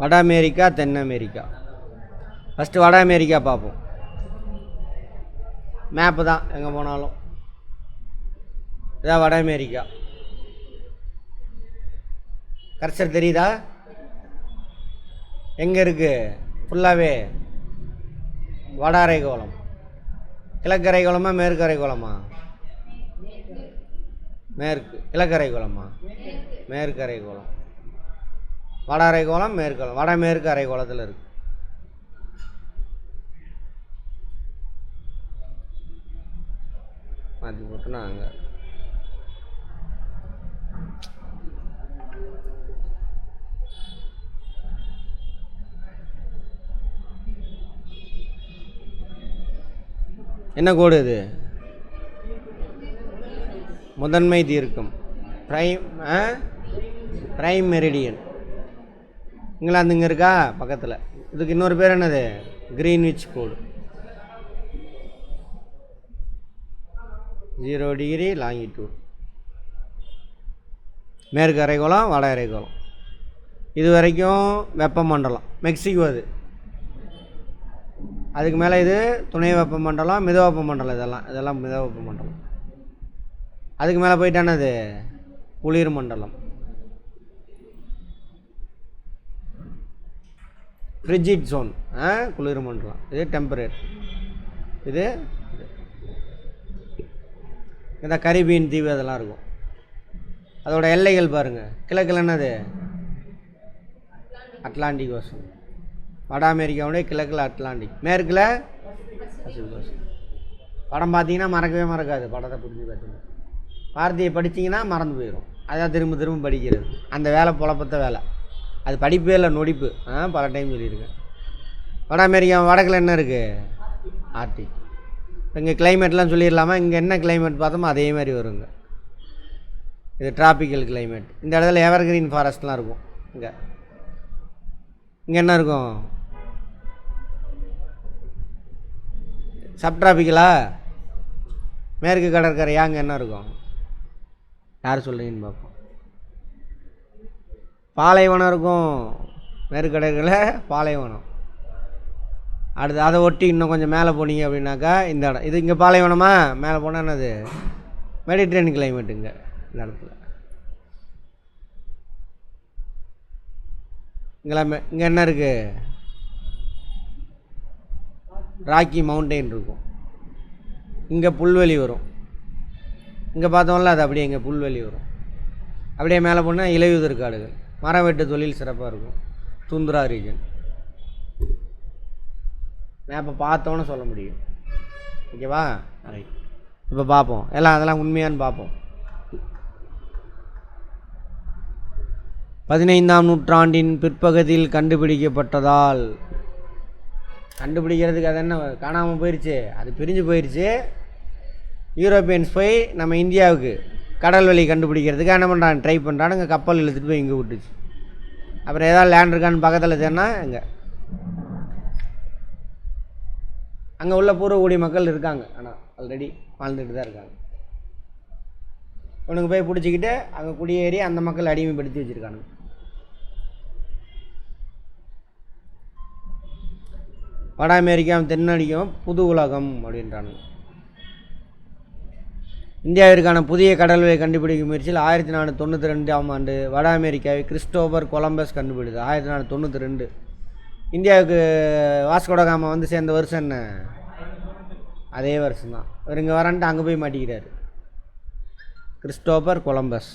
வட அமெரிக்கா தென் America first வட அமெரிக்கா பார்ப்போம் மேப்பு தான் எங்கே போனாலும். இதான் வட அமெரிக்கா கர்சர் தெரியுதா? எங்கே இருக்குது ஃபுல்லாகவே வட அரைக்கோளம். கிழக்கு அரைக்கோளமா மேற்கு அரைக்கோளமா? மேற்கு. கிழக்கு அரைக்கோளமா? மேற்கு அரைக்கோளம். வட அரைக்கோளம் மேற்கோளம் வடமேற்கு அரைக்கோளத்தில் இருக்கு. மாற்றி போட்டுனா அங்கே என்ன கோடு இது? முதன்மை தீர்க்கம். Prime prime meridian. இங்கிலாந்து இங்கே இருக்கா? பக்கத்தில். இதுக்கு இன்னொரு பேர் என்னது? க்ரீன்விச் கோடு ஜீரோ டிகிரி லாங்கிடியூட் மேற்கு அரைக்கோளம் வட அரைக்கோளம் இது வரைக்கும் வெப்பமண்டலம் மெக்சிகோ அது. அதுக்கு மேலே இது துணை வெப்பமண்டலம் மித வெப்பமண்டலம் இதெல்லாம். இதெல்லாம் மித வெப்பமண்டலம் அதுக்கு மேலே போயிட்டானது குளிர் மண்டலம். Frigid zone. ஆ குளிர் மண்டலம் இது டெம்பரேட். இது இந்த கரிபீன் தீவு அதெல்லாம் இருக்கும். அதோட எல்லைகள் பாருங்கள் கிழக்கில் என்னது? அட்லாண்டிக் ஓசன் வட அமெரிக்காவுடைய கிழக்கில் அட்லாண்டிக். மேற்கில் பசிபிக் ஓசன் படம் பார்த்தீங்கன்னா மறக்கவே மறக்காது. படத்தை புரிஞ்சு பார்த்தீங்கன்னா. வார்த்தையை படிச்சீங்கன்னா மறந்து போயிடும் அதான் திரும்ப திரும்ப படிக்கிறது. அந்த வேலை புழப்பத்த வேலை. அது படிப்பே இல்லை நொடிப்பு. ஆ பல டைம் சொல்லியிருக்கேன். வட அமெரிக்கா வடக்கில் என்ன இருக்குது ஆர்டிக் இங்கே கிளைமேட்லாம் சொல்லிடலாமா? இங்கே என்ன கிளைமேட் பார்த்தோமோ அதே மாதிரி வருங்க. இது டிராபிக்கல் கிளைமேட் இந்த இடத்துல எவர்கிரீன் ஃபாரஸ்ட்லாம் இருக்கும். இங்கே. இங்கே என்ன இருக்கும்? சப்ட்ராபிக்கலா மேற்கு கடற்கரையா? அங்கே என்ன இருக்கும்? யார் சொல்கிறீங்கன்னு பார்ப்போம். பாலைவனம் இருக்கும் மேற்கு பாலைவனம். அடுத்து அதை ஒட்டி இன்னும் கொஞ்சம் மேலே போனீங்க அப்படின்னாக்கா இந்த இடம். இது இங்கே பாலைவனமா? மேலே போனால் என்னது? மெடிட்ரேனியன் கிளைமேட்டுங்க இந்த இடத்துல. இங்கெல்லாம் இங்கே என்ன இருக்குது ராக்கி மவுண்டெயின் இருக்கும். இங்கே புல்வெளி வரும். இங்கே பார்த்தோம்ல அது அப்படியே இங்கே புல்வெளி வரும். அப்படியே மேலே போனால் இலையுதிர் காடுகள் மரம் வெட்டு தொழில் சிறப்பாக இருக்கும். துந்துரா ரீஜன் மேப்பை பார்த்தோன்னு சொல்ல முடியும். ஓகேவா ரைட் இப்போ பார்ப்போம் எல்லாம் அதெல்லாம் உண்மையான்னு பார்ப்போம் பதினைந்தாம் நூற்றாண்டின் பிற்பகுதியில் கண்டுபிடிக்கப்பட்டதால். கண்டுபிடிக்கிறதுக்கு அது என்ன காணாமல் போயிடுச்சு அது பிரிஞ்சு போயிடுச்சு யூரோப்பியன்ஸ் போய் நம்ம இந்தியாவுக்கு. கடல் வழி கண்டுபிடிக்கிறதுக்கு என்ன பண்ணுறாங்க ட்ரை பண்ணுறானுங்க கப்பல் இழுத்துட்டு போய் இங்கே விட்டுச்சு. அப்புறம் ஏதாவது லேண்ட் இருக்கான்னு பக்கத்தில் தேடினா இங்கே. அங்கே உள்ள பூர்வகுடி மக்கள் இருக்காங்க. ஆனால் ஆல்ரெடி வாழ்ந்துட்டு தான் இருக்காங்க. உனக்கு போய் பிடிச்சிக்கிட்டு அங்கே குடியேறி அந்த மக்கள் அடிமைப்படுத்தி வச்சுருக்கானுங்க. வட அமெரிக்கா தென்னடிக்கும் புது உலகம் அப்படின்றானுங்க. இந்தியாவிற்கான புதிய கடல்களை கண்டுபிடிக்கும் முயற்சியில் ஆயிரத்தி நானூற்றி தொண்ணூற்றி ரெண்டாம் ஆண்டு வட அமெரிக்காவை கிறிஸ்டோபர் கொலம்பஸ் கண்டுபிடித்து ஆயிரத்தி நானூற்றி தொண்ணூற்றி ரெண்டு. இந்தியாவுக்கு வாஸ்கோடகாமா வந்து சேர்ந்த வருஷம் என்ன? அதே வருஷம்தான். இவர் இங்கே வரன்ட்டு அங்கே போய் மாட்டிக்கிறாரு. Christopher Columbus.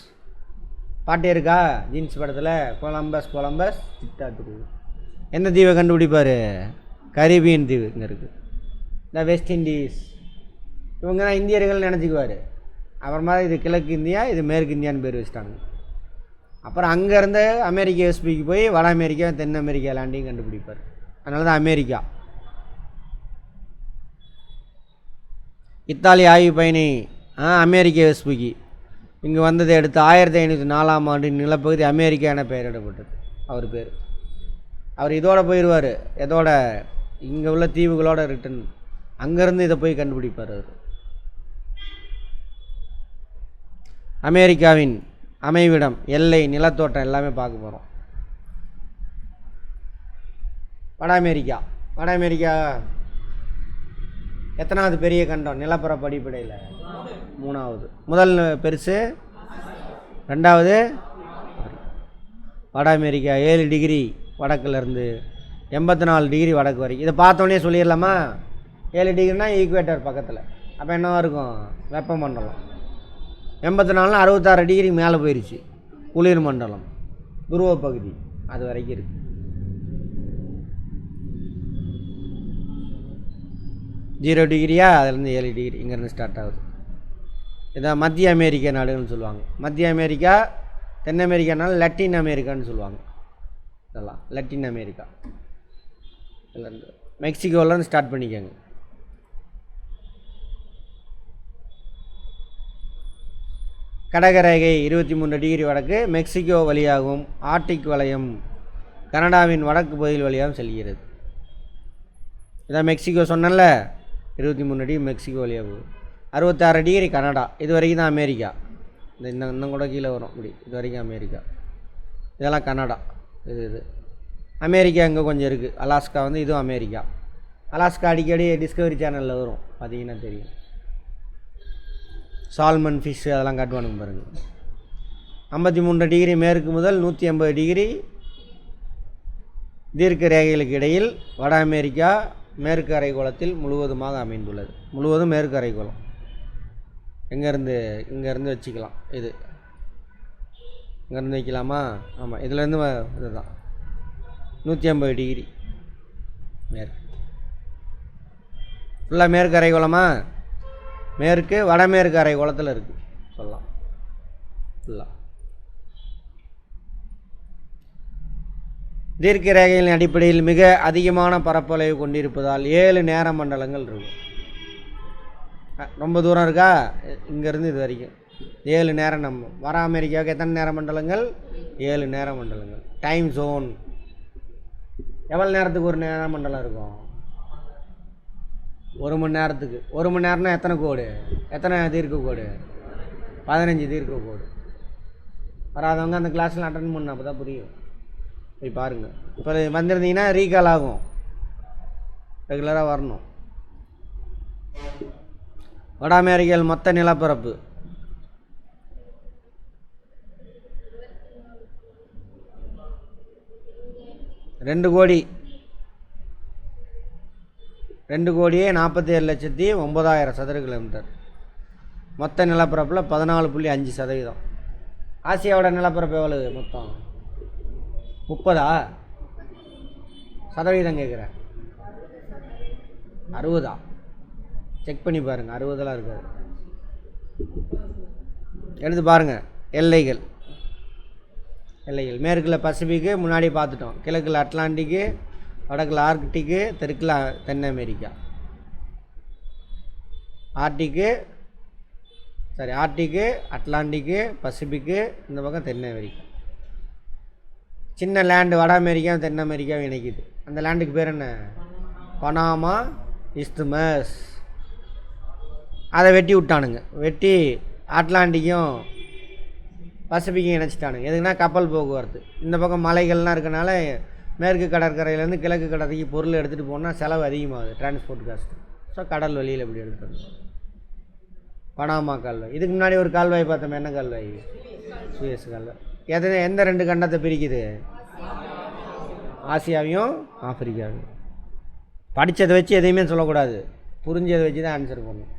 பாட்டு இருக்கா? ஜீன்ஸ் படத்தில் கொலம்பஸ் கொலம்பஸ் சித்தாத்துக்கு எந்த தீவை கண்டுபிடிப்பார்? கரீபியன் தீவு இங்கே இருக்குது இந்த வெஸ்ட் இண்டீஸ். இவங்க தான் இந்தியர்கள் நினச்சிக்குவார். அப்புறமா இது கிழக்கு இந்தியா இது மேற்கு இந்தியான்னு பேர் வச்சுட்டாங்க. அப்புறம் அங்கேருந்து அமெரிக்க எஸ்பிக்கு போய் வட அமெரிக்கா தென் அமெரிக்கா லாண்டையும் கண்டுபிடிப்பார். அதனால தான் அமெரிக்கா. இத்தாலி ஆய்வு பயணி ஆ அமெரிக்க எஸ்பிக்கு இங்கே வந்ததை அடுத்து ஆயிரத்தி ஐநூற்றி நாலாம் ஆண்டு நிலப்பகுதி அமெரிக்கா என பெயரிடப்பட்டது. அவர் பேர். அவர் இதோட போயிடுவார் எதோட? இங்கே உள்ள தீவுகளோட ரிட்டன் அங்கேருந்து இதை போய் கண்டுபிடிப்பார் அவர். அமெரிக்காவின் அமைவிடம் எல்லை நிலத்தோட்டம் எல்லாமே பார்க்க போகிறோம் வட அமெரிக்கா. வட அமெரிக்கா எத்தனாவது பெரிய கண்டம்? நிலப்பரப்பு அடிப்படையில். மூணாவது. முதல் பெருசு? ரெண்டாவது? வட அமெரிக்கா ஏழு டிகிரி வடக்குலேருந்து எண்பத்தி நாலு டிகிரி வடக்கு வரைக்கும். இதை பார்த்தோன்னே சொல்லிடலாமா? ஏழு டிகிரினா ஈக்குவேட்டர் பக்கத்தில். அப்போ என்னவாக இருக்கும்? வெப்பமண்டலம். எண்பத்தி நாலுனா அறுபத்தாறு டிகிரி மேலே போயிடுச்சு குளிர் மண்டலம் துருவ பகுதி. அது வரைக்கும் இருக்குது ஜீரோ டிகிரியா? அதுலேருந்து ஏழு டிகிரி. இங்கேருந்து ஸ்டார்ட் ஆகுது. இதான் மத்திய அமெரிக்க நாடுகள்னு சொல்லுவாங்க. மத்திய அமெரிக்கா தென் அமெரிக்கானால லட்டின் அமெரிக்கான்னு சொல்லுவாங்க. இதெல்லாம் லட்டின் அமெரிக்கா. இதுலேருந்து மெக்சிகோலேருந்து ஸ்டார்ட் பண்ணிக்கோங்க. கடகரேகை இருபத்தி மூணு டிகிரி வடக்கு மெக்சிகோ வழியாகவும் ஆர்டிக் வலயம் கனடாவின் வடக்கு பகுதியில் வழியாகவும் செல்கிறது. இதான் மெக்சிகோ சொன்னல இருபத்தி மூணு டிகிரி மெக்சிகோ வழியாக போகுது. அறுபத்தாறு டிகிரி கனடா இது வரைக்கும் தான் அமெரிக்கா. இந்த இன்னும் இன்னும் கூட கீழே வரும் இப்படி. இது வரைக்கும் அமெரிக்கா. இதெல்லாம் கனடா இது இது. அமெரிக்கா இங்கே கொஞ்சம் இருக்குது அலாஸ்கா வந்து இதுவும் அமெரிக்கா. அலாஸ்கா அடிக்கடி டிஸ்கவரி சேனலில் வரும் பார்த்தீங்கன்னா தெரியும். சால்மன் ஃபிஷ் அதெல்லாம் காட்டுவானுங்க பாருங்கள் ஐம்பத்தி மூன்று டிகிரி மேற்கு முதல் நூற்றி ஐம்பது டிகிரி தீர்க்க ரேகைகளுக்கு இடையில் வட அமெரிக்கா மேற்கு அரைக்கோளத்தில் முழுவதுமாக அமைந்துள்ளது. முழுவதும் மேற்கு அரைக்கோளம். எங்கேருந்து இங்கேருந்து வச்சுக்கலாம். இது. இங்கேருந்து வைக்கலாமா? ஆமாம் இதுலேருந்து இதுதான். நூற்றி ஐம்பது டிகிரி மேற்கு. ஃபுல்லாக மேற்கு அரைக்கோளமா? மேற்கு வடமேற்கு அரைக்கோளத்தில் இருக்குது சொல்லலாம். ஃபுல்லாக தீர்க்க ரேகைகளின் அடிப்படையில் மிக அதிகமான பரப்பளவு கொண்டிருப்பதால் ஏழு நேர மண்டலங்கள் இருக்கும். ரொம்ப தூரம் இருக்கா? இங்கேருந்து இது வரைக்கும். ஏழு நேரம் நம்ம வர அமெரிக்காவுக்கு எத்தனை நேர மண்டலங்கள்? ஏழு நேர மண்டலங்கள். டைம் ஜோன் எவ்வளோ நேரத்துக்கு ஒரு நேர மண்டலம் இருக்கும்? ஒரு மணி நேரத்துக்கு. ஒரு மணி நேரம்னா எத்தனை கோடு? எத்தனை தீர்க்க கோடு? பதினஞ்சு தீர்க்க கோடு. வராதவங்க அந்த கிளாஸில் அட்டன் பண்ண அப்போ தான் புரியும். போய் பாருங்கள் இப்போ வந்திருந்தீங்கன்னா ரீகால் ஆகும். ரெகுலராக வரணும். வட அமெரிக்காவில் மொத்த நிலப்பரப்பு. ரெண்டு கோடி. ரெண்டு கோடியே நாற்பத்தி ஏழு லட்சத்தி ஒம்பதாயிரம் சதுர கிலோமீட்டர். மொத்த நிலப்பரப்பில் பதினாலு புள்ளி அஞ்சு சதவீதம். ஆசியாவோட நிலப்பரப்பு எவ்வளவு மொத்தம்? முப்பதா? சதவீதம் கேட்குறேன் அறுபதா? செக் பண்ணி பாருங்கள் அறுபதெல்லாம் இருக்காது. எடுத்து பாருங்கள் எல்லைகள். எல்லைகள். மேற்கில் பசிபிக்கு முன்னாடி பார்த்துட்டோம். கிழக்கில் அட்லாண்டிக்கு வடக்கில் ஆர்க்டிக்கு தெற்கில் தென் அமெரிக்கா ஆர்டிக்கு சாரி ஆர்டிக்கு அட்லாண்டிக்கு பசிபிக்கு இந்த பக்கம் தென் அமெரிக்கா சின்ன லேண்டு வட அமெரிக்காவும் தென் அமெரிக்காவும் இணைக்குது. அந்த லேண்டுக்கு பேர் என்ன? பனாமா இஸ்துமஸ் அதை வெட்டி விட்டானுங்க. வெட்டி அட்லாண்டிக்கும் பசிபிக்கும் இணைச்சிட்டானுங்க. எதுக்குன்னா கப்பல் போக்குவரத்து. இந்த பக்கம் மலைகள்லாம் இருக்கனால மேற்கு கடற்கரையிலேருந்து கிழக்கு கடற்கரைக்கு பொருள் எடுத்துகிட்டு போனால் செலவு அதிகமாகுது டிரான்ஸ்போர்ட் காஸ்ட் ஸோ கடல் வழியில் இப்படி எடுத்துட்டு வந்தோம். பனாமா கால்வாய். இதுக்கு முன்னாடி ஒரு கால்வாய் பார்த்தோம் என்ன கால்வாய்? சுயஸ் கால்வாய். எதனா எந்த ரெண்டு கண்டத்தை பிரிக்குது? ஆசியாவையும் ஆப்பிரிக்காவையும். படித்ததை வச்சு எதையுமே சொல்லக்கூடாது. புரிஞ்சதை வச்சு தான் ஆன்சர் பண்ணணும்.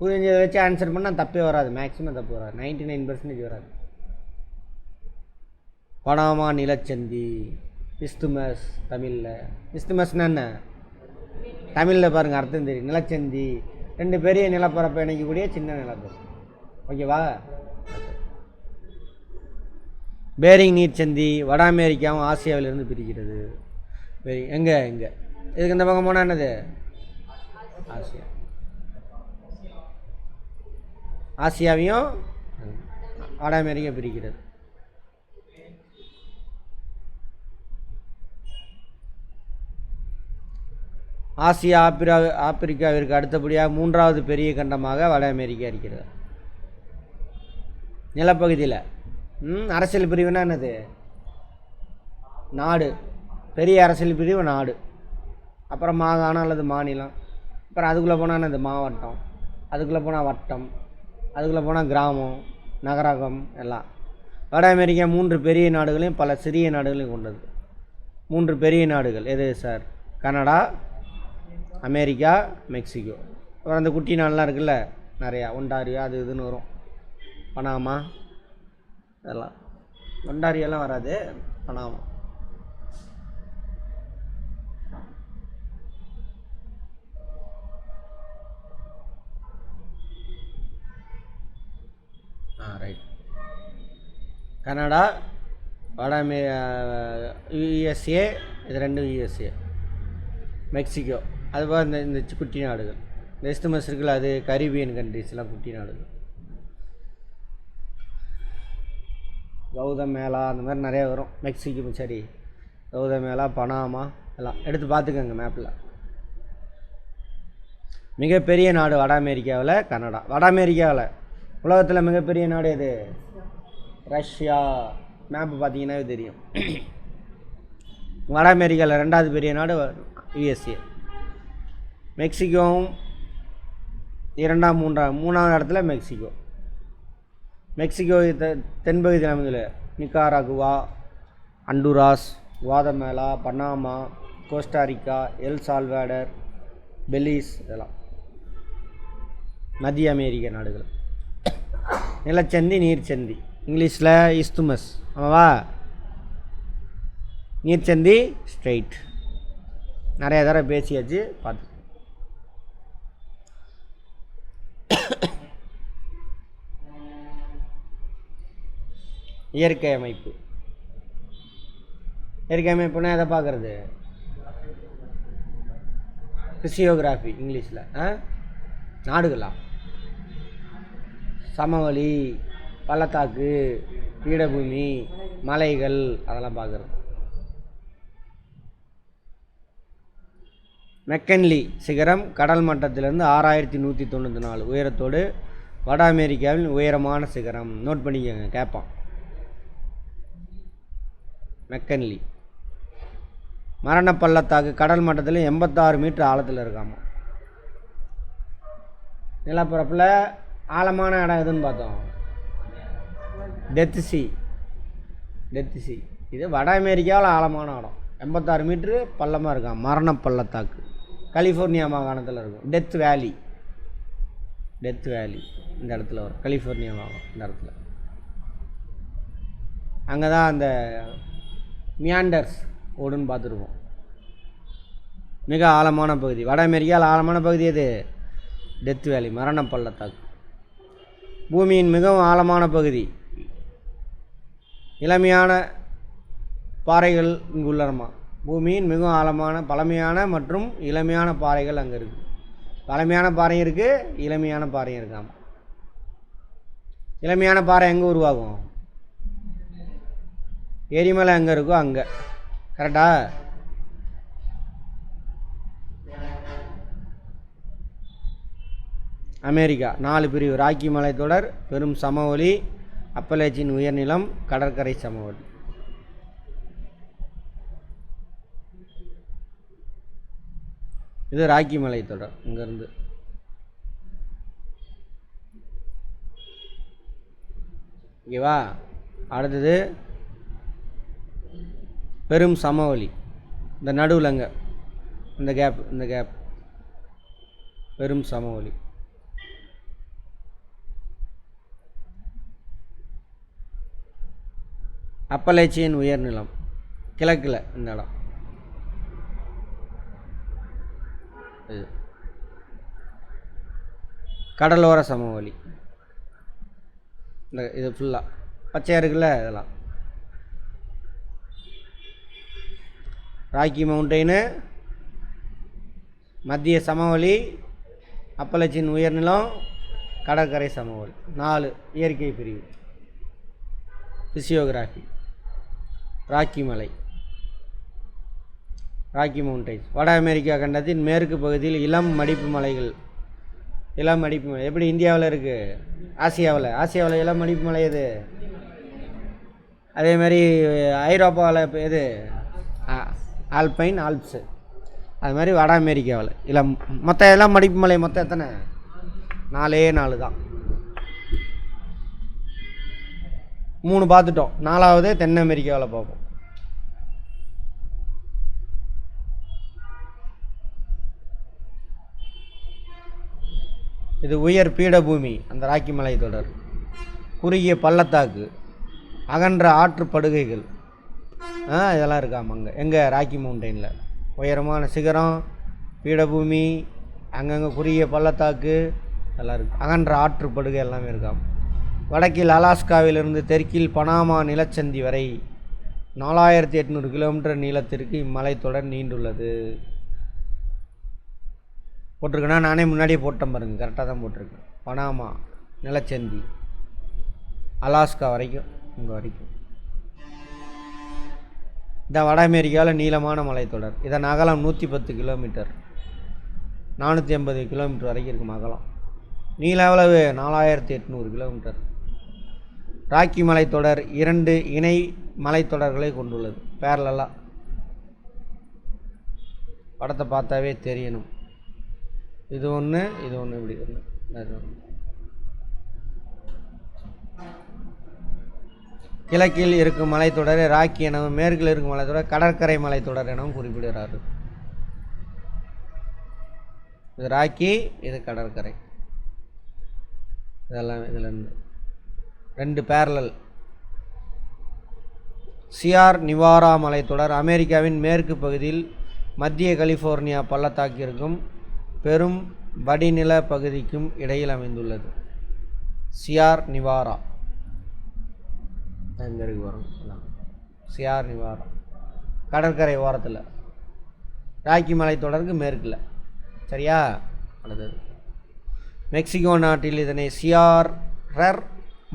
புரிஞ்சதை வச்சு ஆன்சர் பண்ணால் தப்பே வராது. மேக்ஸிமம் தப்பு வராது. நைன்டி நைன் பர்சன்டேஜ் வராது. பனாமா நிலச்சந்தி. இஸ்துமஸ் தமிழில். இஸ்துமஸ்னா என்ன? தமிழில் பாருங்கள் அர்த்தம் தெரியும். நிலச்சந்தி. ரெண்டு பெரிய நிலப்பரப்பை இணைக்கக்கூடிய சின்ன நிலப்பரப்பு ஓகேவா பேரிங் நீர்ச்சந்தி வட அமெரிக்காவும் ஆசியாவிலிருந்து பிரிக்கிறது. பெரி எங்கே? எங்கே இதுக்கு இந்த பக்கம் போனால் என்னது? ஆசியா. ஆசியாவையும் வட அமெரிக்கா பிரிக்கிறது. ஆசியா ஆப்பிரா ஆப்பிரிக்காவிற்கு அடுத்தபடியாக மூன்றாவது பெரிய கண்டமாக வட அமெரிக்கா இருக்கிறது. நிலப்பகுதியில். அரசியல் பிரிவுனா என்னது? நாடு. பெரிய அரசியல் பிரிவு நாடு. அப்புறம் மாகாணம் அல்லது மாநிலம். அப்புறம் அதுக்குள்ளே போனால் என்னது? மாவட்டம். அதுக்குள்ளே போனால் வட்டம். அதுக்குள்ளே போனால் கிராமம் நகரகம் எல்லாம். வட அமெரிக்கா மூன்று பெரிய நாடுகளையும் பல சிறிய நாடுகளையும் கொண்டது. மூன்று பெரிய நாடுகள். எது சார்? Canada America Mexico. அப்புறம் அந்த குட்டி நாள்லாம் இருக்குல்ல நிறையா ஒண்டாரியா அது இதுன்னு வரும். பனாமா அதெல்லாம். ஒண்டாரியெல்லாம் வராது பனாமா. ஆ ரைட் கனடா வட அமெ யுஎஸ்ஏ இது ரெண்டும் யுஎஸ்ஏ. மெக்சிகோ. அதுபோல் இந்த இந்த குட்டி நாடுகள். இந்த எஸ்துமஸ் இருக்குல்ல அது கரீபியன் கண்ட்ரிஸ்லாம் குட்டி நாடுகள். கௌதம் மேளா அந்த மாதிரி நிறைய வரும். மெக்சிகோ சரி. கௌதம் மேளா பனாமா எல்லாம். எடுத்து பார்த்துக்கோங்க மேப்பில் மிகப்பெரிய நாடு வட அமெரிக்காவில் கனடா. வட அமெரிக்காவில். உலகத்தில் மிகப்பெரிய நாடு எது? ரஷ்யா. மேப்பு பார்த்தீங்கன்னாவே தெரியும். வட அமெரிக்காவில் ரெண்டாவது பெரிய நாடு யுஎஸ்ஏ. மெக்சிகோவும் இரண்டாம் மூன்றாம் மூணாவது இடத்துல மெக்சிகோ. மெக்சிகோ த தென்பகுதியில் அமைந்துள்ள Nicaragua Honduras Guatemala Panama Costa Rica El Salvador Belize இதெல்லாம். மத்திய அமெரிக்க நாடுகள். நிலச்சந்தி நீர்ச்சந்தி. இங்கிலீஷில் இஸ்துமஸ். ஆமாவா? நீர்ச்சந்தி ஸ்ட்ரெயிட். நிறைய தடவை பேசியாச்சு பார்த்து. இயற்கை அமைப்பு. இயற்கை அமைப்புனா எதை பார்க்குறது? ஃபிசியோகிராஃபி இங்கிலீஷில் ஆ? நாடுகளா? சமவெளி பள்ளத்தாக்கு பீடபூமி மலைகள் அதெல்லாம் பார்க்குறது. மெக்கன்லி சிகரம் கடல் மட்டத்திலிருந்து ஆறாயிரத்தி நூற்றி தொண்ணூற்றி நாலு உயரத்தோடு வட அமெரிக்காவின் உயரமான சிகரம். நோட் பண்ணிக்கோங்க கேட்பான். மெக்கன்லி. மரண பள்ளத்தாக்கு கடல் மட்டத்தில் எண்பத்தாறு மீட்டர் ஆழத்தில் இருக்காமா? நிலப்பரப்பில் ஆழமான இடம் எதுன்னு பார்த்தோம். Death sea. Death sea. இது வட அமெரிக்காவில் ஆழமான இடம். எண்பத்தாறு மீட்ரு பள்ளமாக இருக்கான் மரண பள்ளத்தாக்கு. கலிஃபோர்னியா மாகாணத்தில் இருக்கும். டெத் வேலி. டெத் வேலி. இந்த இடத்துல வரும். கலிஃபோர்னியா மாகாணம் இந்த இடத்துல. அங்கே தான் அந்த மியாண்டர்ஸ் ஓடுன்னு பார்த்துருப்போம். மிக ஆழமான பகுதி. வட அமெரிக்காவில் ஆழமான பகுதி எது? டெத் வேலி மரண பள்ளத்தாக்கு. பூமியின் மிகவும் ஆழமான பகுதி. இளமையான பாறைகள் இங்கு உள்ளனமா? பூமியின் மிகவும் ஆழமான பழமையான மற்றும் இளமையான பாறைகள் அங்கே இருக்குது பழமையான பாறையும் இருக்குது இளமையான பாறையும் இருக்காமல் இளமையான பாறை எங்கே உருவாகும்? எரிமலை எங்கே இருக்கோ அங்கே. கரெக்டா அமெரிக்கா நாலு பிரிவு. ராக்கி மலைத்தொடர் பெரும் சமவெளி அப்பலேச்சின் உயர்நிலம் கடற்கரை சமவெளி. இது ராக்கி மலைத்தொடர் இங்கேருந்து. ஓகேவா அடுத்தது பெரும் சமவெளி. இந்த நடுவில் அங்கே இந்த கேப் இந்த கேப் பெரும் சமவெளி. அப்பலேச்சியின் உயர்நிலம் கிழக்கில் இந்த இடம். இது. கடலோர சமவெளி. இந்த இது ஃபுல்லாக பச்சையாக இருக்குல்ல இதெல்லாம். ராக்கி மவுண்டைனு மத்திய சமவெளி அப்பலச்சின் உயர்நிலம் கடற்கரை சமவெளி. நாலு இயற்கை பிரிவு. ஃபிசியோகிராஃபி ராக்கி மலை. ராக்கி மவுண்டைன்ஸ் வட அமெரிக்கா கண்டத்தின் மேற்கு பகுதியில் இளம் மடிப்பு மலைகள். இளம் மடிப்பு மலை. எப்படி இந்தியாவில் இருக்குது ஆசியாவில். ஆசியாவில் இளம் மடிப்பு மலை எது? அதே மாதிரி ஐரோப்பாவில் இப்போ எது? Alpine Alps. அது மாதிரி வட அமெரிக்காவில். இல்லை மொத்த எல்லாம் மடிப்பு மலை மொத்தம் எத்தனை? நாலே நாலு தான். மூணு பார்த்துட்டோம். நாலாவது தென் அமெரிக்காவில் பார்ப்போம். இது உயர் பீடபூமி அந்த ராக்கி மலை தொடர். குறுகிய பள்ளத்தாக்கு அகன்ற ஆற்று படுகைகள் இதெல்லாம் இருக்காம அங்கே எங்கே ராக்கி மவுண்டெயினில் உயரமான சிகரம் பீடபூமி அங்கங்கே குறுகிய பள்ளத்தாக்கு எல்லாம் இருக்குது அகன்ற ஆற்றுப்படுகை எல்லாமே இருக்காம் வடக்கில் அலாஸ்காவிலிருந்து தெற்கில் பனாமா நிலச்சந்தி வரை நாலாயிரத்தி எட்நூறு கிலோமீட்டர் நீளத்திற்கு இம்மலைத்தொடர் நீண்டுள்ளது. போட்டிருக்கேன்னா நானே முன்னாடியே போட்டேன் பாருங்க. கரெக்டாக தான் போட்டிருக்கேன். பனாமா நிலச்சந்தி. அலாஸ்கா வரைக்கும் இங்கே வரைக்கும். இந்த வட அமெரிக்காவில் நீளமான மலைத்தொடர். இதன் அகலம் நூற்றி பத்து கிலோமீட்டர். நானூற்றி ஐம்பது கிலோமீட்டர் வரைக்கும் இருக்கும் அகலம். நீள அளவு நாலாயிரத்தி எட்நூறு கிலோமீட்டர். ராக்கி மலைத்தொடர் இரண்டு இணை மலைத்தொடர்களை கொண்டுள்ளது. பேரலெல்லாம் படத்தை பார்த்தாவே தெரியணும். இது ஒன்று இது ஒன்று இப்படி ஒன்று அது ஒன்று கிழக்கில் இருக்கும் மலைத்தொடரை ராக்கி எனவும் மேற்கில் இருக்கும் மலைத்தொடர் கடற்கரை மலைத்தொடர் எனவும் குறிப்பிடுகிறார். இது ராக்கி இது கடற்கரை. இதெல்லாம் இதில் இருந்து. ரெண்டு பேரலல். சியார் நிவாரா மலைத்தொடர் அமெரிக்காவின் மேற்கு பகுதியில் மத்திய கலிஃபோர்னியா பள்ளத்தாக்கிற்கும் பெரும் வடிநில பகுதிக்கும் இடையில் அமைந்துள்ளது. சியார் நிவாரா. எங்கே வரும் எல்லாம். சியார் நிவாரம். கடற்கரை ஓரத்தில். ராக்கி மலைத்தொடருக்கு மேற்கில். சரியா? அடுத்தது. மெக்சிகோ நாட்டில் இதனை சியார் ரர்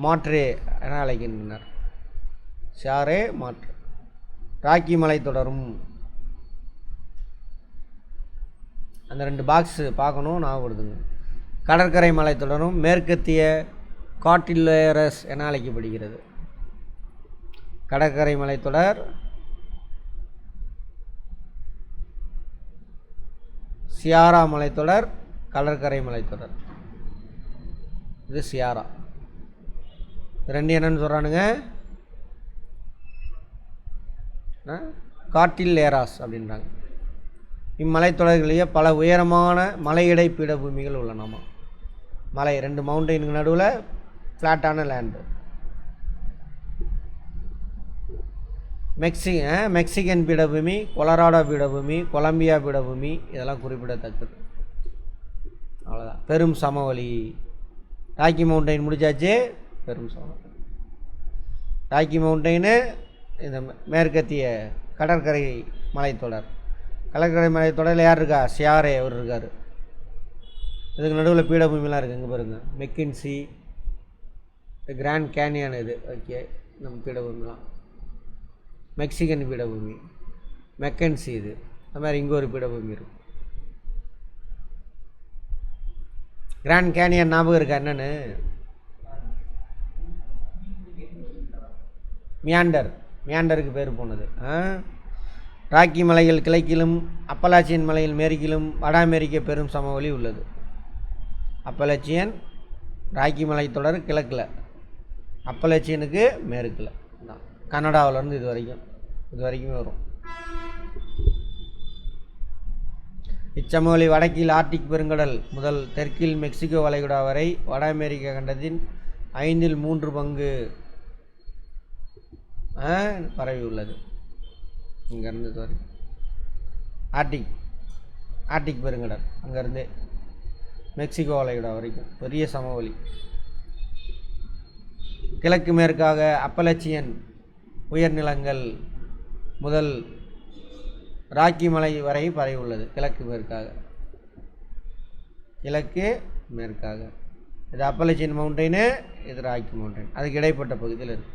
மாட்ரே என அழைக்கின்றனர். சியாரே மாற்று. ராக்கி மலைத்தொடரும் அந்த ரெண்டு பாக்ஸு பார்க்கணும் ஞாபகப்படுத்துங்க கடற்கரை மலைத்தொடரும் மேற்கத்திய காட்டிலேரஸ் என அழைக்கப்படுகிறது. கடற்கரை மலைத்தொடர் சியாரா மலைத்தொடர் கடற்கரை மலைத்தொடர் இது சியாரா. ரெண்டு என்னன்னு சொல்கிறானுங்க காட்டில் லேராஸ் அப்படின்றாங்க. இம்மலைத்தொடர்களிலேயே பல உயரமான மலையிடை பீடபூமிகள் உள்ளனமா மலை ரெண்டு மவுண்டெயினுக்கு நடுவில் ஃப்ளாட்டான லேண்டு மெக்சி மெக்சிகன் பீடபூமி கொலராடோ பீடபூமி கொலம்பியா பீடபூமி இதெல்லாம் குறிப்பிடத்தக்கது. அவ்வளோதான் பெரும் சமவெளி. ராக்கி மவுண்டைன் முடிச்சாச்சு பெரும் சமவெளி. ராக்கி மவுண்டெயின் இந்த மேற்கத்திய கடற்கரை மலைத்தொடர். கடற்கரை மலைத்தொடரில் யார் இருக்கா? சியாரே அவர் இருக்கார். இதுக்கு நடுவில் பீடபூமிலாம் இருக்குது இங்கே பாருங்க. மெக்கின்சி கிராண்ட் கேனியான் இது. ஓகே நம்ம பீடபூமிலாம் மெக்சிகன் பீடபூமி மெக்கன்சி இது. அது மாதிரி இங்கே ஒரு பீடபூமி இருக்கும் கிராண்ட் கேனியன் ஞாபகம் இருக்கா என்னென்னு? மியாண்டர். மியாண்டருக்கு பேர் போனது. ஆ? ராக்கி மலைகள் கிழக்கிலும் அப்பலாச்சியன் மலையில் மேற்கிலும் வட அமெரிக்க பெரும் சமவெளி உள்ளது. அப்பலட்சியன் ராக்கி மலை தொடர் கிழக்கில். அப்பலட்சியனுக்கு மேற்கில். தான் கனடாவிலேருந்து இது வரைக்கும் இது வரைக்குமே வரும். இச்சமவெளி வடக்கில் ஆர்டிக் பெருங்கடல் முதல் தெற்கில் மெக்சிகோ வளைகுடா வரை வட அமெரிக்க கண்டத்தின் ஐந்தில் மூன்று பங்கு பரவி உள்ளது. இங்கேருந்து இது வரைக்கும். ஆர்டிக் ஆர்டிக் பெருங்கடல் அங்கேருந்தே மெக்சிகோ வளைகுடா வரைக்கும். பெரிய சமவெளி. கிழக்கு மேற்காக அப்பலச்சியன் உயர்நிலங்கள் முதல் ராக்கி மலை வரை பரவி உள்ளது கிழக்கு மேற்காக. கிழக்கு மேற்காக. இது அப்பலச்சின் மவுண்டைனு இது ராக்கி மவுண்டைன் அதுக்கு இடைப்பட்ட பகுதியில் இருக்கு.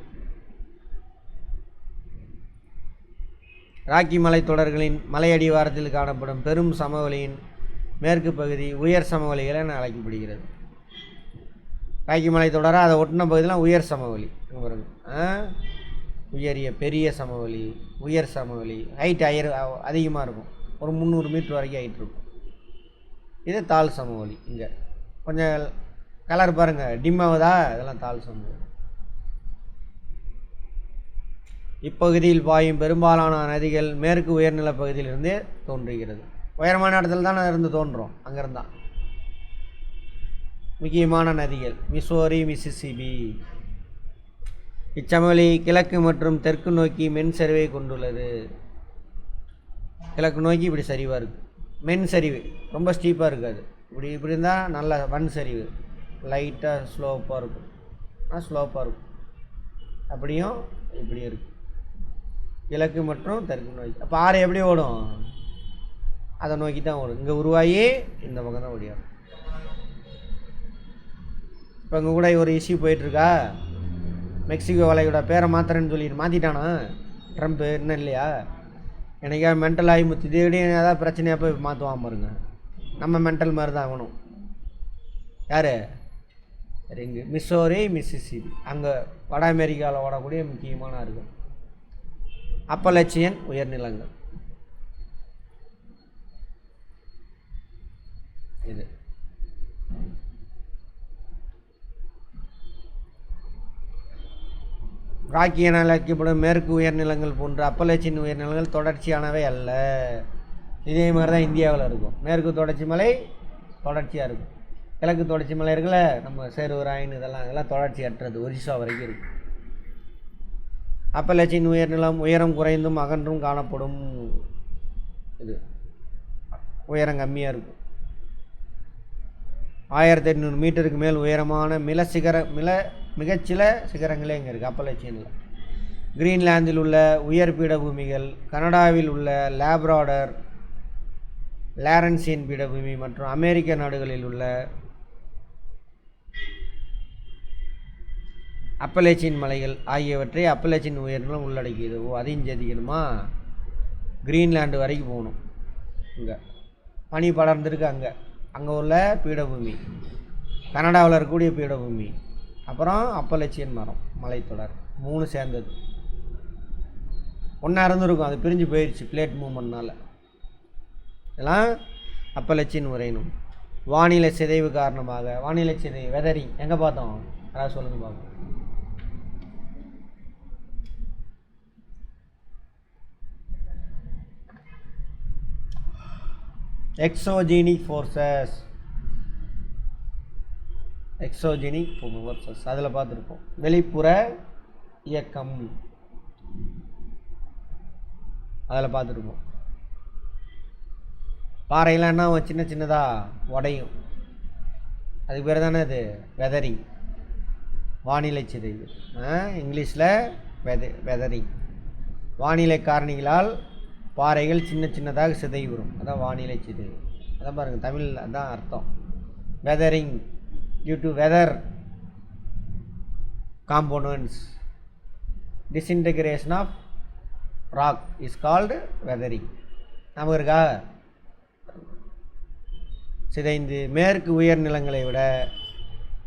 ராக்கி மலைத்தொடர்களின் மலையடிவாரத்தில் காணப்படும் பெரும் சமவெளியின் மேற்கு பகுதி உயர் சமவெளிகள் என அழைக்கப்படுகிறது. ராக்கி மலைத்தொடரா அதை ஒட்டின பகுதியெலாம் உயர் சமவெளி. இங்க பாருங்க. உயரிய பெரிய சமவெளி உயர் சமவெளி ஹைட் ஹையர் அதிகமாக இருக்கும். ஒரு முந்நூறு மீட்ரு வரைக்கும் ஹைட் இருக்கும். இது தாழ் சமவெளி இங்கே. கொஞ்சம் கலர் பாருங்கள் டிம் ஆகுதா? இதெல்லாம் தாழ் சமவெளி. இப்பகுதியில் பாயும் பெரும்பாலான நதிகள் மேற்கு உயர்நில பகுதியிலிருந்தே தோன்றுகிறது. உயரமான இடத்துல தான் இருந்து தோன்றும் அங்கேருந்தான். முக்கியமான நதிகள். Missouri Mississippi. இச்சமவெளி கிழக்கு மற்றும் தெற்கு நோக்கி மென் சரிவை கொண்டுள்ளது. கிழக்கு நோக்கி இப்படி சரிவாக இருக்குது மென் சரிவு ரொம்ப ஸ்டீப்பாக இருக்காது. இப்படி இப்படி இருந்தால் நல்ல வன் சரிவு. லைட்டாக ஸ்லோப்பாக இருக்கும். ஆனால் ஸ்லோப்பாக இருக்கும். அப்படியும் இப்படியும் இருக்குது கிழக்கு மற்றும் தெற்கு நோக்கி. அப்போ ஆறு எப்படி ஓடும்? அதை நோக்கி தான் ஓடும். இங்கே உருவாகி இந்த பக்கம் தான் ஓடியாடும் இப்போ இங்கே கூட ஒரு இஷ்யூ போயிட்டுருக்கா மெக்சிகோ வலையோட பேரை மாத்திரன்னு சொல்லி மாற்றிட்டானா ட்ரம்ப்பு இன்னும் இல்லையா? எனக்கா மென்டல் ஆகி முத்து திடீர்னு ஏதாவது பிரச்சனையாக போய் மாற்றுவான் பாருங்க. நம்ம மென்டல் மாதிரி தான் ஆகணும். யார்? சரி இங்கே மிஸ்ஸோரி மிஸ்ஸிசிபி அங்கே வட அமெரிக்காவில் ஓடக்கூடிய முக்கியமான இருக்கும் அப்பலட்சியன் உயர்நிலங்கள். இது. ராக்கி என அழைக்கப்படும் மேற்கு உயர்நிலங்கள் போன்ற அப்பலச்சின் உயர்நிலங்கள் தொடர்ச்சியானவை அல்ல. இதே மாதிரி தான் இந்தியாவில் இருக்கும். மேற்கு தொடர்ச்சி மலை தொடர்ச்சியாக இருக்கும். கிழக்கு தொடர்ச்சி மலை இருக்குல்ல நம்ம சேருவராயின் இதெல்லாம் இதெல்லாம் தொடர்ச்சியற்றது ஒரிசா வரைக்கும் இருக்கும். அப்பலச்சின் உயர்நிலம் உயரம் குறைந்தும் அகன்றும் காணப்படும். இது உயரம் கம்மியாக இருக்கும். ஆயிரத்தி எட்நூறு மீட்டருக்கு மேல் உயரமான மில சிகர மில மிகச்சில சிகரங்களே இங்கே இருக்குது அப்பலச்சியனில் கிரீன்லாந்தில் உள்ள உயர் பீடபூமிகள் கனடாவில் உள்ள லேப்ராடர் லாரன்சியன் பீடபூமி மற்றும் அமெரிக்க நாடுகளில் உள்ள அப்பலேச்சின் மலைகள் ஆகியவற்றை அப்பலேச்சின் உயர்நிலம் உள்ளடக்கியது. ஓ அதையும் சேர்த்திக்கணுமா கிரீன்லாண்டு வரைக்கும் போகணும். இங்கே. பனி படர்ந்துருக்கு அங்கே. அங்கே உள்ள பீடபூமி. கனடாவில் இருக்கக்கூடிய பீடபூமி. அப்புறம் அப்பலட்சியன் மரம் மலைத்தொடர் மூணு சேர்ந்தது. ஒன்றா இருந்திருக்கும் அது பிரிஞ்சு போயிடுச்சு பிளேட் மூமெண்ட்னால் இதெல்லாம் அப்பலட்சியன் உரையணும். வானிலை சிதைவு காரணமாக வானிலை சிதைவு வெதரி எங்கே பார்த்தோம்? அதாவது சொல்லுங்கள் பார்ப்போம் எக்ஸோஜீனிக் ஃபோர்ஸஸ் எக்ஸோஜெனிக் ஃபோர்ஸஸ் அதில் பார்த்துருப்போம். வெளிப்புற இயக்கம். அதில் பார்த்துருப்போம். பாறையெல்லாம் என்ன சின்ன சின்னதாக உடையும். அதுக்கு பேர் தானே இது வெதரிங் வானிலை சிதைவு. இங்கிலீஷில் வெத வெதரிங் வானிலை காரணிகளால் பாறைகள் சின்ன சின்னதாக சிதைவுறும். அதான் வானிலை சிதைவு. அதான் பாருங்கள் தமிழ் அதான் அர்த்தம். Weathering due to weather components disintegration of rock is called weathering நமக்கு இருக்கா? சிதைந்து மேற்கு உயர் நிலங்களை விட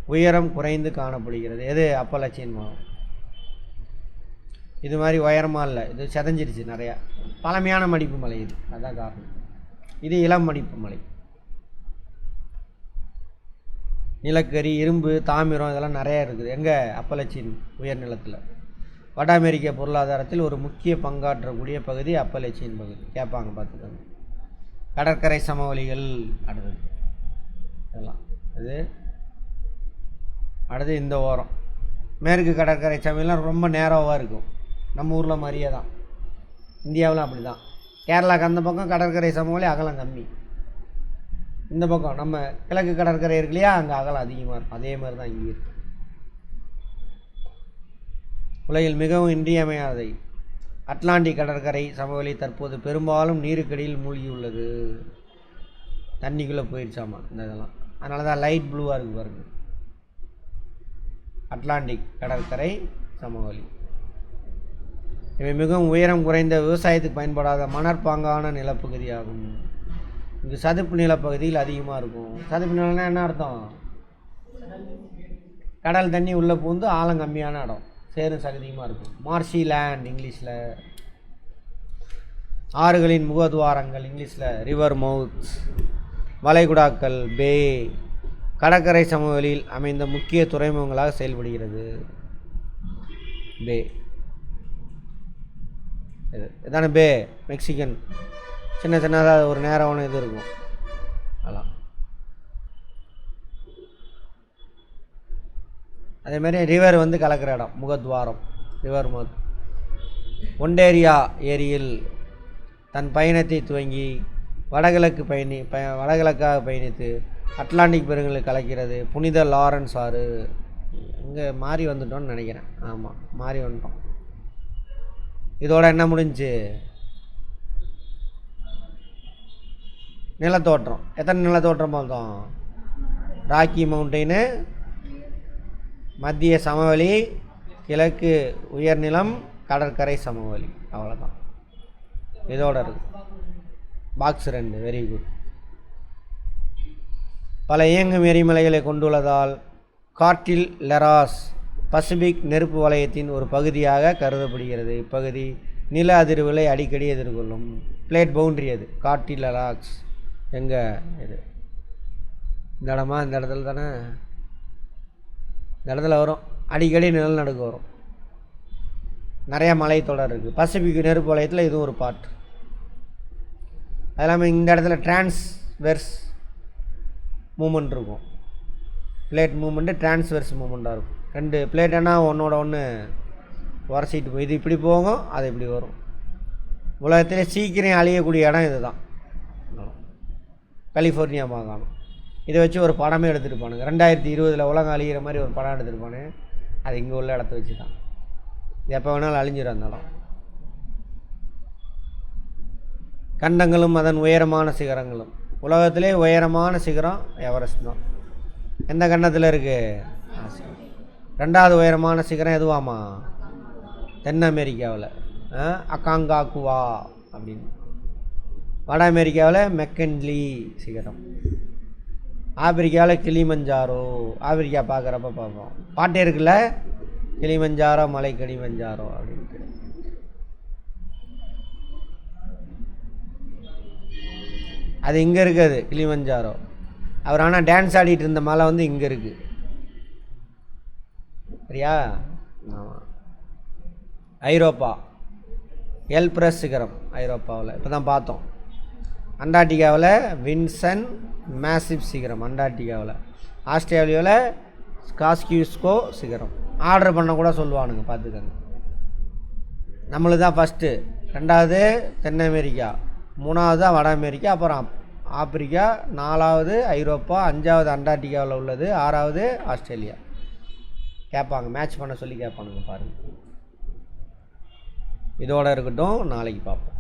உயரம் குறைந்து காணப்படுகிறது. எது? அப்பலட்சியன் மாவட்டம் இது மாதிரி உயரமாக இல்லை. இது செதஞ்சிருச்சு நிறையா. பழமையான மடிப்பு மலை இது. அதான் காரணம். இது இளம் மடிப்பு மலை. நிலக்கரி இரும்பு தாமிரம் இதெல்லாம் நிறையா இருக்குது. எங்கே அப்பலச்சின் உயர்நிலத்தில்? வட அமெரிக்க பொருளாதாரத்தில் ஒரு முக்கிய பங்காற்றக்கூடிய பகுதி அப்பலச்சின் பகுதி. கேட்பாங்க பார்த்துக்கோங்க. கடற்கரை சமவெளிகள் அடுத்தது. இதெல்லாம். அது அடுத்து இந்த ஓரம். மேற்கு கடற்கரை சமையல்லாம் ரொம்ப நேரவாக இருக்கும். நம்ம ஊரில் மாதிரியே தான். இந்தியாவில் அப்படி தான் கேரளாவுக்கு அந்த பக்கம் கடற்கரை சமவெளி அகலம் கம்மி. இந்த பக்கம் நம்ம கிழக்கு கடற்கரை இருக்கு இல்லையா? அங்கே அகலம் அதிகமாக இருக்கும் அதே மாதிரி தான் இங்கே இருக்கும் உலகில் மிகவும் இன்றியமையாதை அட்லாண்டிக் கடற்கரை சமவெளி தற்போது பெரும்பாலும் நீருக்கடியில் மூழ்கியுள்ளது. தண்ணிக்குள்ளே போயிடுச்சாமா இந்த இதெல்லாம். அதனால தான் லைட் ப்ளூவாக இருக்குது பாருங்க. அட்லாண்டிக் கடற்கரை சமவெளி. இவை மிகவும் உயரம் குறைந்த விவசாயத்துக்கு பயன்படாத மணற்பாங்கான நிலப்பகுதியாகும். இங்கே சதுப்பு நிலப்பகுதியில் அதிகமாக இருக்கும். சதுப்பு நிலம்னா என்ன அர்த்தம்? கடல் தண்ணி உள்ளே பூந்து ஆழம் கம்மியான இடம். சேரும் சகதியுமாக இருக்கும். மார்ஷி லேண்ட் இங்கிலீஷில் ஆறுகளின் முகத்வாரங்கள் இங்கிலீஷில் ரிவர் மவுத்ஸ் வளைகுடாக்கள் பே கடற்கரை சமவெளியில் அமைந்த முக்கிய துறைமுகங்களாக செயல்படுகிறது. பே இதான பே மெக்சிகன் சின்ன சின்னதாக ஒரு நேரம் ஒன்று இது இருக்கும். அதெல்லாம் அதேமாரி ரிவர் வந்து கலக்கிற இடம் முகத்வாரம் ரிவர் மவுத் ஒண்டேரியா ஏரியில் தன் பயணத்தை துவங்கி வடகிழக்கு பயணி ப வடகிழக்காக பயணித்து அட்லாண்டிக் பெருங்கலை கலக்கிறது புனித லாரன்ஸ் ஆறு. இங்கே மாறி வந்துட்டோன்னு நினைக்கிறேன். ஆமாம் மாறி வந்துட்டோம். இதோட என்ன முடிஞ்சுச்சு நிலத்தோற்றம். எத்தனை நிலத்தோற்றம் பார்த்தோம் ராக்கி மவுண்டைனு மத்திய சமவெளி கிழக்கு உயர்நிலம் கடற்கரை சமவெளி. அவ்வளோதான் இதோட இருக்கு. பாக்ஸ் ரெண்டு வெரி குட் பல இயங்கும் எரிமலைகளை கொண்டுள்ளதால் கார்டில் லெராஸ் பசிபிக் நெருப்பு வலயத்தின் ஒரு பகுதியாக கருதப்படுகிறது. இப்பகுதி நில அதிர்வுகளை அடிக்கடி எதிர்கொள்ளும். பிளேட் பவுண்டரி அது. கார்டில் லெராக்ஸ் எங்கே? இது. இந்த இடமா? இந்த இடத்துல தானே? இந்த இடத்துல வரும். அடிக்கடி நிலநடுக்கம் வரும். நிறையா மலைத்தொடர் இருக்குது பசிபிக் நெருப்பு வளையத்தில் இதுவும் ஒரு பார்ட் அது இல்லாமல் இந்த இடத்துல டிரான்ஸ்வெர்ஸ் மூமெண்ட் இருக்கும். பிளேட் மூமெண்ட்டு டிரான்ஸ்வெர்ஸ் மூமெண்ட்டாக இருக்கும். ரெண்டு பிளேட்டுன்னா ஒன்றோட ஒன்று உரசிட்டு போய் இது இப்படி போகும் அது இப்படி வரும். உலகத்திலே சீக்கிரம் அழியக்கூடிய இடம் இதுதான். கலிஃபோர்னியா மாகாணம் இதை வச்சு ஒரு படமே எடுத்துருப்பானுங்க. ரெண்டாயிரத்தி இருபதில் உலகம் அழிகிற மாதிரி ஒரு படம் எடுத்திருப்பானு அது இங்கே உள்ள இடத்த வச்சு தான் இது எப்போ வேணாலும் அழிஞ்சிடும் அந்த இடம். கண்டங்களும் அதன் உயரமான சிகரங்களும். உலகத்திலே உயரமான சிகரம் எவரெஸ்ட் தான். எந்த கண்டத்தில் இருக்குது ரெண்டாவது உயரமான சிகரம் எதுவாமா? தென் அமெரிக்காவில். அக்காங்காக்குவா அப்படின்னு. வட அமெரிக்காவில் மெக்கன்லி சிகரம். ஆப்பிரிக்காவில் கிளிமஞ்சாரோ ஆப்பிரிக்கா பார்க்குறப்ப பார்ப்போம். பாட்டே இருக்குல்ல? கிளிமஞ்சாரோ மலை கிளிமஞ்சாரோ அப்படின்ட்டு அது இங்கே இருக்குது கிளிமஞ்சாரோ. அவர் ஆனால் டான்ஸ் ஆடிட்டு இருந்த மலை வந்து இங்கே இருக்குது சரியா? ஆமாம் ஐரோப்பா. எல்பிரஸ் சிகரம் ஐரோப்பாவில். இப்போ தான் பார்த்தோம். அண்டார்டிகாவில் வின்சன் மேசிப் சிகரம் அண்டார்டிகாவில். ஆஸ்திரேலியாவில் ஸ்காஸ்கியூஸ்கோ சிகரம். ஆர்டர் பண்ண கூட சொல்லுவானுங்க பார்த்துக்கங்க. நம்மளுக்கு தான் ஃபஸ்ட்டு ரெண்டாவது தென் அமெரிக்கா. மூணாவது தான் வட அமெரிக்கா அப்புறம் ஆப்பிரிக்கா நாலாவது ஐரோப்பா அஞ்சாவது அண்டார்டிகாவில் உள்ளது ஆறாவது ஆஸ்திரேலியா. கேட்பாங்க மேட்ச் பண்ண சொல்லி கேட்பானுங்க பாருங்கள் இதோட இருக்கட்டும் நாளைக்கு பார்ப்போம்.